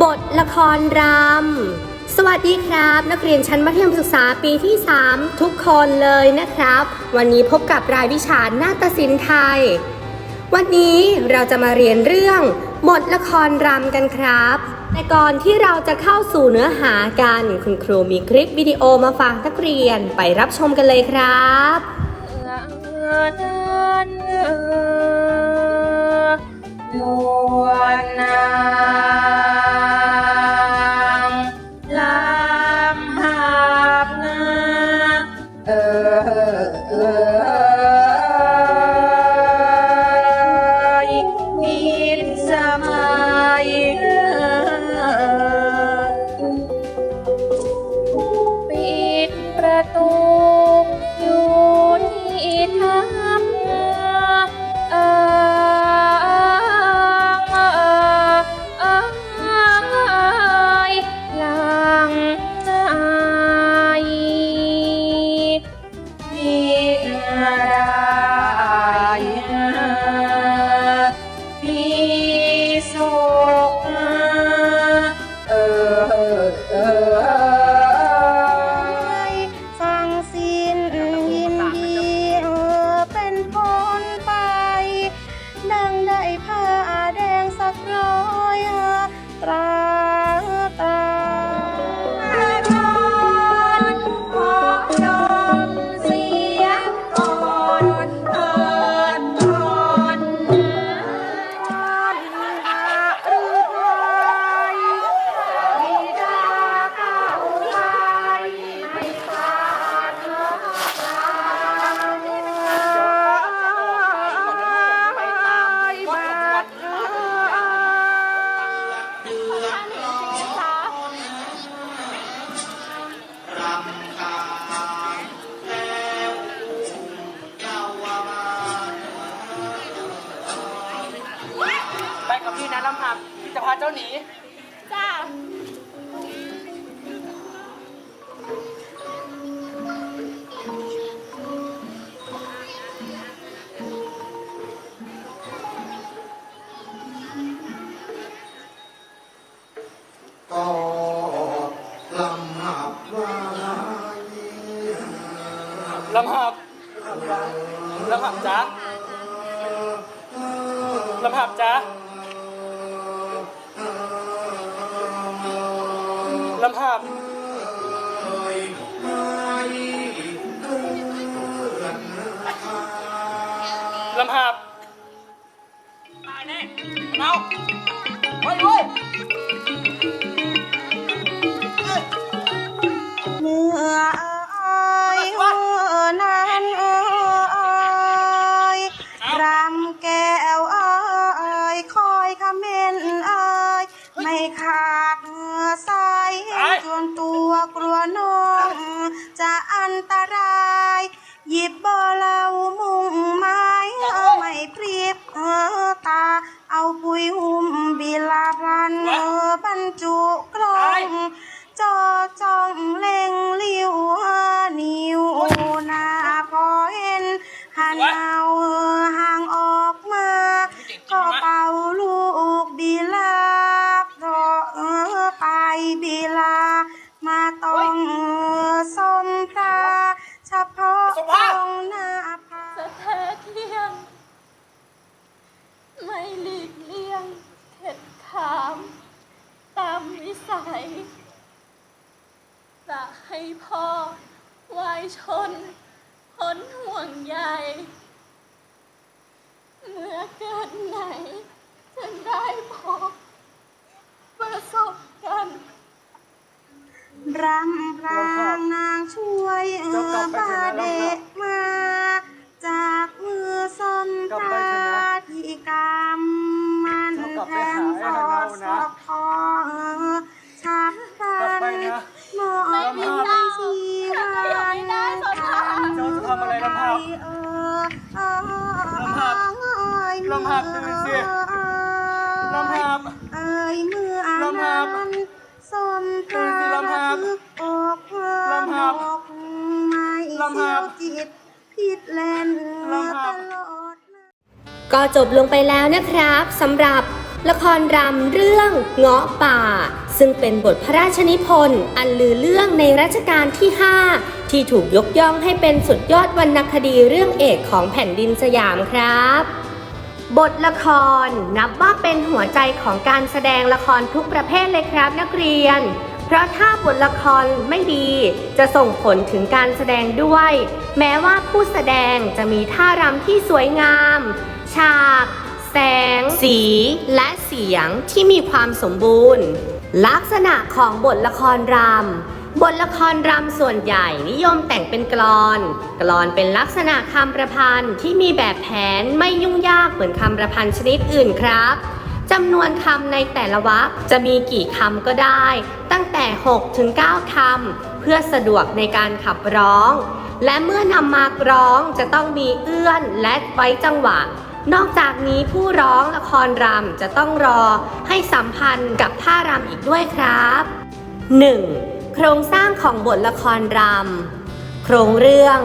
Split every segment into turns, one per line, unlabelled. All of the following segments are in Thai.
บทละครรำ สวัสดีครับ นักเรียนชั้นมัธยมศึกษาปีที่ 3 ทุกคนเลยนะครับ วันนี้พบกับรายวิชาหน้าตศิลป์ไทย วันนี้เราจะมาเรียนเรื่อง บทละครรำกันครับ แต่ก่อนที่เราจะเข้าสู่เนื้อหากันคุณครูมีคลิปวิดีโอมาฝากนักเรียนไปรับชมกันเลยครับ
ด
วงนา
Bye. ด้วย พ่อวายชนพ้นห่วงใยเมื่อเกิดไหนจึงได้พบประสบกัน
รังรางนางช่วยเอือพาเด็กมา จากมือสน
ตาิ
ดเล่นตลอด
ก็จบลงไปแล้วนะครับสำหรับละครรำเรื่องเงาะป่า ซึ่งเป็นบทพระราชนิพนธ์อันลือเรื่องในรัชกาลที่ 5 ที่ถูกยกย่องให้เป็นสุดยอดวรรณคดีเรื่องเอกของแผ่นดินสยามครับ บทละครนับว่าเป็นหัวใจของการแสดงละครทุกประเภทเลยครับนักเรียน ราะถ้าบทละครไม่ดีจะส่งผลถึงการแสดงด้วย แม้ว่าผู้แสดงจะมีท่ารำที่สวยงาม ฉาก แสง สี และเสียงที่มีความสมบูรณ์ ลักษณะของบทละครรำบทละครรำส่วนใหญ่นิยมแต่งเป็นกลอน กลอนเป็นลักษณะคำประพันธ์ที่มีแบบแผนไม่ยุ่งยากเหมือนคำประพันธ์ชนิดอื่นครับ จำนวนคำในแต่ละวรรคจะมีกี่คำก็ได้ ตั้งแต่ 6 ถึง 9คำเพื่อสะดวกในการขับร้อง และเมื่อนำมาร้องจะต้องมีเอื้อนและไว้จังหวะ นอกจากนี้ผู้ร้องละครรำจะต้องรอให้สัมพันธ์กับท่ารำอีกด้วยครับ 1. โครงสร้างของบทละครรำโครงเรื่อง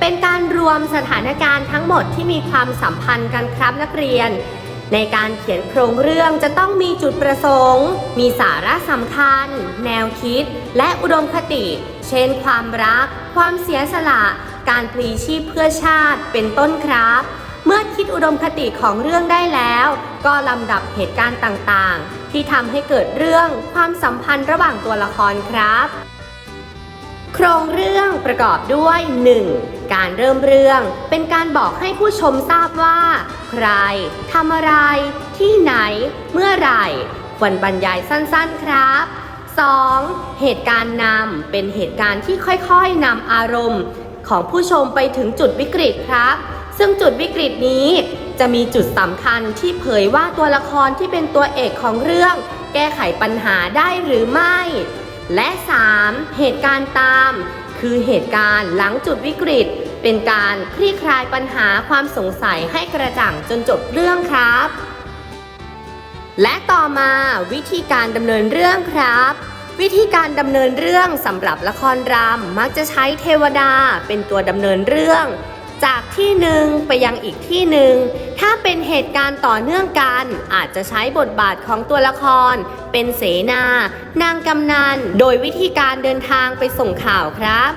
เป็นการรวมสถานการณ์ทั้งหมดที่มีความสัมพันธ์กันครับนักเรียน ในการเขียนโครงเรื่องจะต้องมีจุดประสงค์ มีสาระสำคัญ แนวคิด และอุดมคติ เช่น ความรัก ความเสียสละ การพลีชีพเพื่อชาติ เป็นต้นครับ เมื่อคิดอุดมคติของเรื่องได้แล้ว ก็ลำดับเหตุการณ์ต่างๆ ที่ทำให้เกิดเรื่องความสัมพันธ์ระหว่างตัวละครครับ โครงเรื่องประกอบด้วย 1. การเริ่มเรื่องเป็นการบอกให้ผู้ชมทราบว่า ใครทำอะไร ที่ไหน เมื่อไหร่ควรบรรยายสั้นๆครับ 2. เหตุการณ์นำเป็นเหตุการณ์ที่ค่อยๆนำอารมณ์ ของผู้ชมไปถึงจุดวิกฤตครับ ซึ่งจุดวิกฤตนี้จะมีจุดสำคัญที่เผยว่าตัวละครที่เป็นตัวเอกของเรื่อง แก้ไขปัญหาได้หรือไม่ และ 3. เหตุการณ์ตาม คือเหตุการณ์หลังจุดวิกฤต เป็นการคลี่คลายปัญหาความสงสัยให้กระจ่างจนจบเรื่องครับ และต่อมาวิธีการดำเนินเรื่องครับ วิธีการดำเนินเรื่องสำหรับละครรำมักจะใช้เทวดาเป็นตัวดำเนินเรื่อง จากที่หนึ่งไปยังอีกที่หนึ่ง ถ้าเป็นเหตุการณ์ต่อเนื่องกัน อาจจะใช้บทบาทของตัวละคร เป็นเสนา นางกำนัน โดยวิธีการเดินทางไปส่งข่าวครับ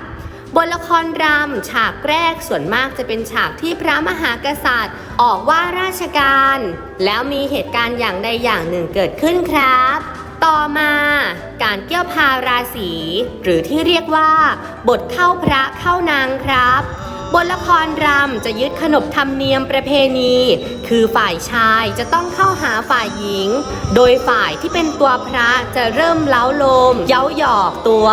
บทละครรำฉากแรกส่วนมากจะเป็นฉากที่พระมหากษัตริย์ ออกว่าราชการ แล้วมีเหตุการณ์อย่างใดอย่างหนึ่งเกิดขึ้นครับต่อมา การเกี่ยวพาราศีหรือที่เรียกว่า บทเข้าพระเข้านางครับ บทละครรำจะยึดขนบธรรมเนียมประเพณี คือฝ่ายชายจะต้องเข้าหาฝ่ายหญิง โดยฝ่ายที่เป็นตัวพระจะเริ่มเล้าโลม เย้าหยอกตัว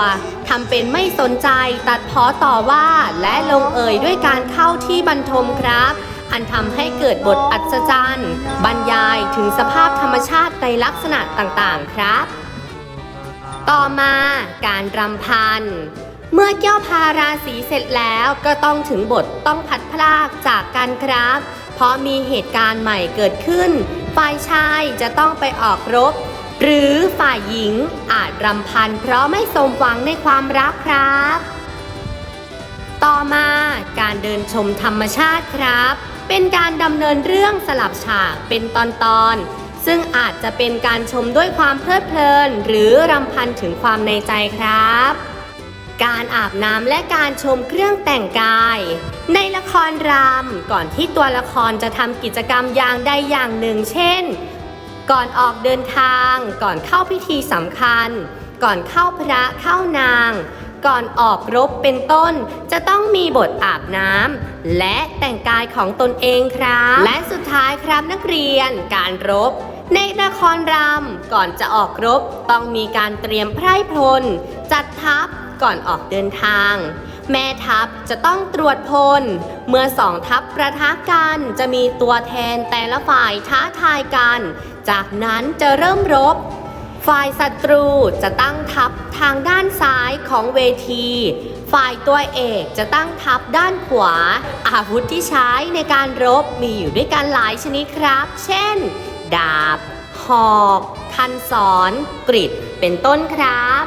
ทำเป็นไม่สนใจตัดพ้อต่อว่าและลงเอยด้วยการเข้าที่บรรทมครับ อันทำให้เกิดบทอัศจรรย์บรรยายถึงสภาพธรรมชาติในลักษณะต่างๆครับ ต่อมาการรำพัน เมื่อเกี่ยวพาราสีเสร็จแล้วก็ต้องถึงบทต้องพัดพลากจากกันครับ เพราะมีเหตุการณ์ใหม่เกิดขึ้น ฝ่ายชายจะต้องไปออกรบ หรือฝ่ายหญิงอาจรำพันเพราะไม่สมหวังในความรักครับ ต่อมาการเดินชมธรรมชาติครับ เป็นการดำเนินเรื่องสลับฉากเป็นตอนๆ ซึ่งอาจจะเป็นการชมด้วยความเพลิดเพลิน หรือรำพันถึงความในใจครับ การอาบน้ำและการชมเครื่องแต่งกาย ในละครรำก่อนที่ตัวละครจะทำกิจกรรมอย่างใดอย่างหนึ่ง เช่น ก่อนออกเดินทาง ก่อนเข้าพิธีสำคัญ ก่อนเข้าพระเข้านาง ก่อนออกรบเป็นต้น จะต้องมีบทอาบน้ำและแต่งกายของตนเองครับ และสุดท้ายครับนักเรียนการรบในละครรำก่อนจะออกรบต้องมีการเตรียมไพร่พล จัดทัพ ก่อนออกเดินทาง แม่ทัพจะต้องตรวจพล เมื่อสองทัพประทะกันจะมีตัวแทนแต่ละฝ่ายท้าทายกัน จากนั้นจะเริ่มรบ ฝ่ายศัตรูจะตั้งทัพทางด้านซ้ายของเวที ฝ่ายตัวเอกจะตั้งทัพด้านขวา อาวุธที่ใช้ในการรบมีอยู่ด้วยกันหลายชนิดครับ เช่น ดาบ หอก คันศรกริดเป็นต้นครับ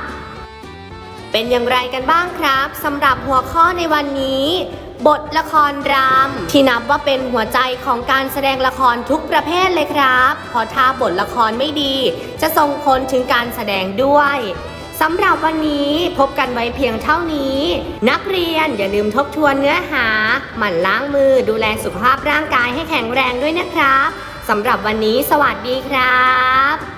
เป็นอย่างไรกันบ้างครับสำหรับหัวข้อในวันนี้ บทละครรำที่นับว่าเป็นหัวใจของการแสดงละครทุกประเภทเลยครับเพราะถ้าบทละครไม่ดี จะส่งผลถึงการแสดงด้วยสำหรับวันนี้พบกันไว้เพียงเท่านี้ นักเรียนอย่าลืมทบทวนเนื้อหา หมั่นล้างมือดูแลสุขภาพร่างกายให้แข็งแรงด้วยนะครับสำหรับวันนี้สวัสดีครับ